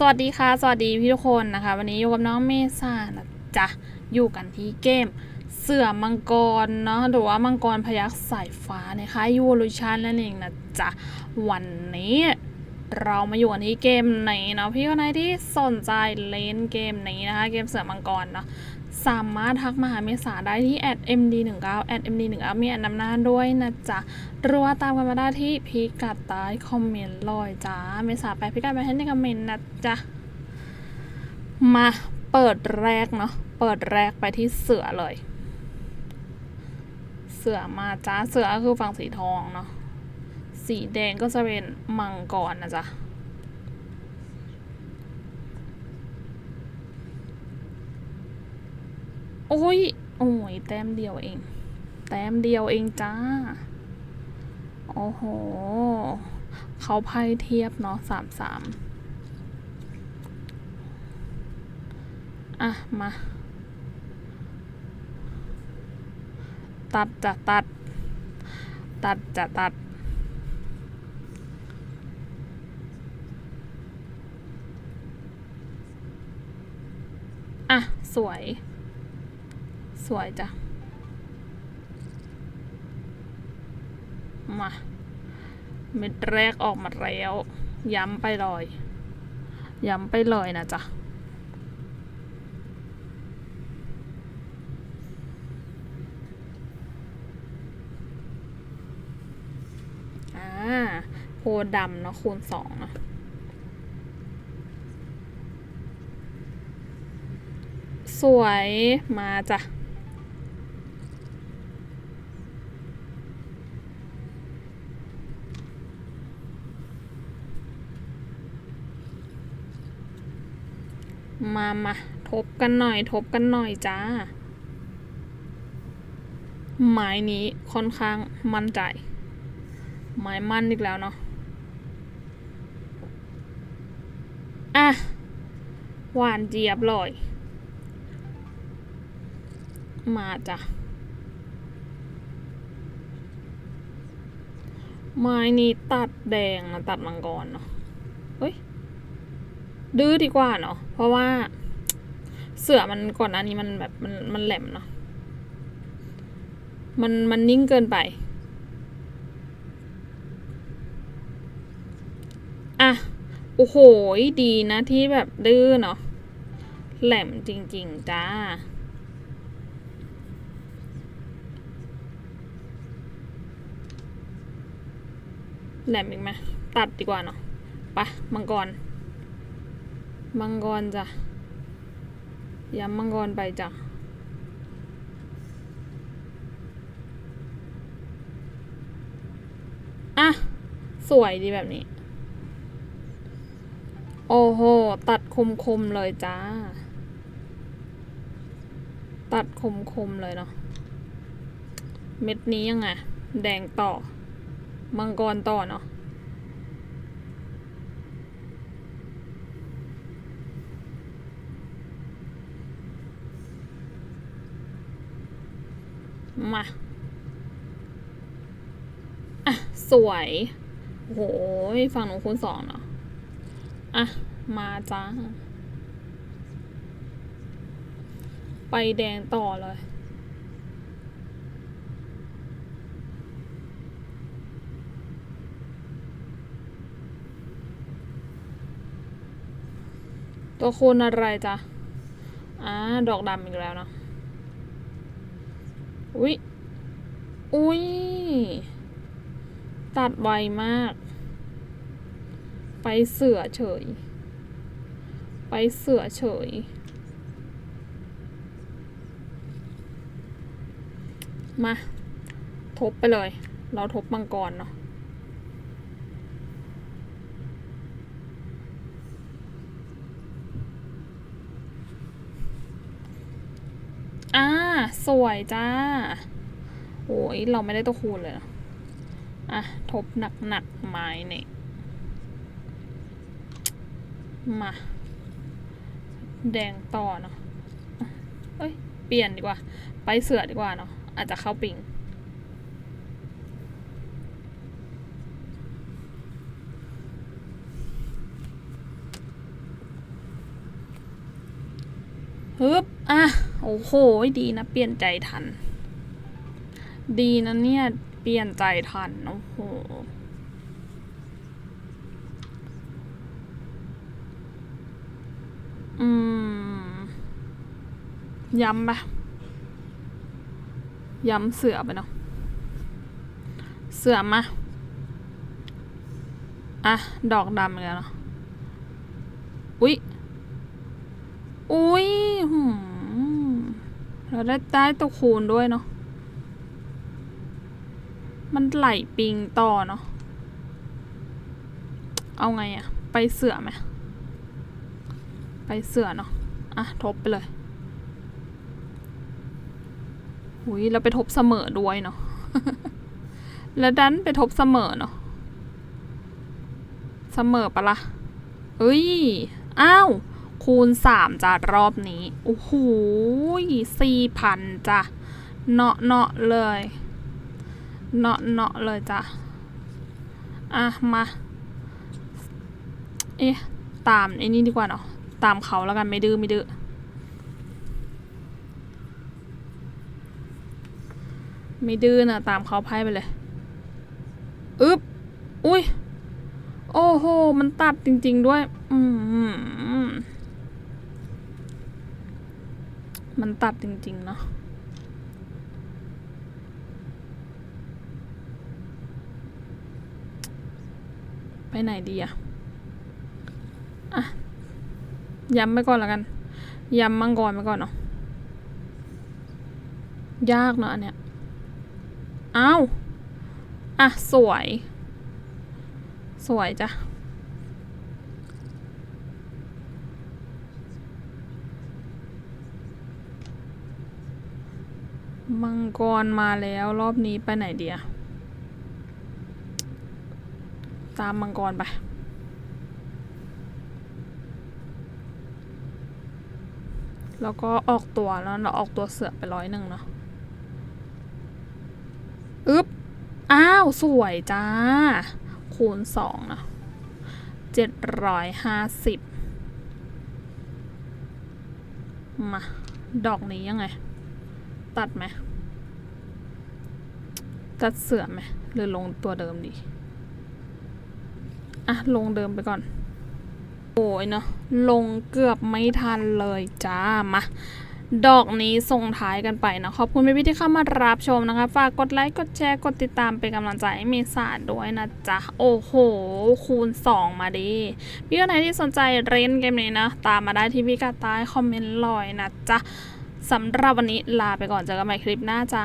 สวัสดีค่ะ สวัสดีพี่ทุกคนนะคะ วันนี้อยู่กับน้องเมษานะจ๊ะอยู่กันที่เกม เสือมังกรเนาะหรือว่ามังกรพยักสายฟ้านะคะยูโรชันนั่นเองนะจ๊ะวันนี้เรามาอยู่กันที่เกมไหนเนาะพี่คนไหนที่สนใจเล่นเกมนี้นะคะ เกมเสือมังกรเนาะ สามารถทักมาหาเมษาได้ที่ @md19 @md19 มีแอันนำหน้าด้วยนะจ๊ะหรือว่าตามกันมาได้ที่พิกัดใต้คอมเมนต์ลอยจ้าเมษาไปพิกัดไปให้ในคอมเมนต์นะจ๊ะมาเปิดแรกเนาะเปิดแรกไปที่เสือเลย เสือมาจ้าเสือก็คือฝั่งสีทองเนาะสีแดงก็จะเป็นมังกรนะจ๊ะ โอ้ย โอ้ย แต้มเดียวเอง แต้มเดียวเองจ้า โอ้โห เขาไพ่เทียบเนาะสามสามอะ มา ตัดจะตัด ตัดจะตัดอะ สวย สวยจ้ะ มา เม็ดแรกออกมาแล้ว ย้ำไปเลยย้ำไปเลยนะจ๊ะอ่าโพดำเนาะคูณสองเนาะสวยมาจ้ะ มามาทบกันหน่อยทบกันหน่อยจ้าไม้นี้ค่อนข้างมั่นใจไม้มั่นอีกแล้วเนาะอะ หวานเจี๊ยบเลยมาจ้ะไม้นี้ตัดแดงนะตัดมังกรเนาะเฮ้ย ดื้อดีกว่าเนาะเพราะว่าเสือมันก่อนหน้านี้มันแบบมันมันแหลมเนาะมันมันนิ่งเกินไป อะ โอ้โหดีนะที่แบบดื้อเนาะแหลมจริง ๆ จ้า แหลมอีกไหมตัดดีกว่าเนาะไปะมังกร มังกรจ้ะย้ำมังกรไปจ้ะอะ สวยดีแบบนี้ โอ้โห ตัดคมๆเลยจ้า ตัดคมๆเลยเนาะ เม็ดนี้ยังไง แดงต่อ มังกรต่อเนาะ มาอะ สวยโอ้โหฝั่งหนูคูณสองเนาะอะ มาจ้า ไปแดงต่อเลยตัวคูณอะไรจ๊ะอ่าดอกดำอีกแล้วเนาะ อุ๊ยอุ๊ยตัดไวมาก ไปเสือเฉย ไปเสือเฉย มา ทบไปเลย เราทบมังกรเนาะอ่า สวยจ้า โอ้ยเราไม่ได้ตัวคูณเลยนะอะ ทบหนักหนักๆไม้เนี่ย มา แดงต่อเนาะเอ้ย เปลี่ยนดีกว่า ไปเสือดีกว่าเนาะ อาจจะเข้าปิงฮึบอะ อ้โหดีนะ เปลี่ยนใจทัน ดีนะเนี่ย เปลี่ยนใจทัน โอ้โห อืม ย้ำปะย้ำเสือไปเนาะ เสือมา อะ ดอกดำอีกแล้วเนาะ อุ๊ย อุ้ยหืม เราได้ได้ตัวคูณด้วยเนาะ มันไหลปิงต่อเนาะ เอาไงอะไปเสือไหม ไปเสือเนาะ อะ ทบไปเลยหุยเราไปทบเสมอด้วยเนาะ แล้วดันไปทบเสมอเนาะ เสมอปะละ่ะเอ้ย อ้าว คูณสามจ้ารอบนี้ โอ้โหสี่พันจ้ะเนาะเนาะเลยเนาะเนาะเลยจ้ะ อะ มา เอ๊ะ ตามไอ้นี่ดีกว่าเนาะตามเขาแล้วกันไม่ดื้อไม่ดื้อไม่ดื้อนะตามเขาไพ่ไปเลย อึ๊บ อุ้ย โอ้โห มันตัดจริง ๆ ด้วย อืม มันตัดจริง ๆ เนาะไปไหนดีอะอะย้ำไปก่อนล้วกัน ย้ำมังกรไปก่อนเนาะ ยากเนาะอันเนี้ย อ้าว อะ สวย สวยจ้ะ มังกรมาแล้วรอบนี้ไปไหนเดียตามมังกรไป แล้วก็ออกตัวแล้วเราออกตัวเสือไปร้อยหนึ่งเนาะอึ๊บ อ้าว สวยจ้า คูณสองนะเจ็ดร้อยห้าสิบมา ดอกนี้ยังไง ตัดไหมตัดเสื่อมไหมหรือลงตัวเดิมดี อะ ลงเดิมไปก่อน โอ้ยเนาะลงเกือบไม่ทันเลยจ้ามาดอกนี้ส่งท้ายกันไปนะ ขอบคุณพี่ๆที่เข้ามารับชมนะคะ ฝากกดไลค์ กดแชร์ กดติดตามเป็นกำลังใจให้เมษาด้วยนะจ๊ะ โอ้โห คูณ 2 มาดีพี่คนไหนที่สนใจเล่นเกมนี้นะ ตามมาได้ที่พี่กาใต้คอมเมนต์ลอยนะจ๊ะ สำหรับวันนี้ลาไปก่อนเจอกันใหม่คลิปหน้าจ้า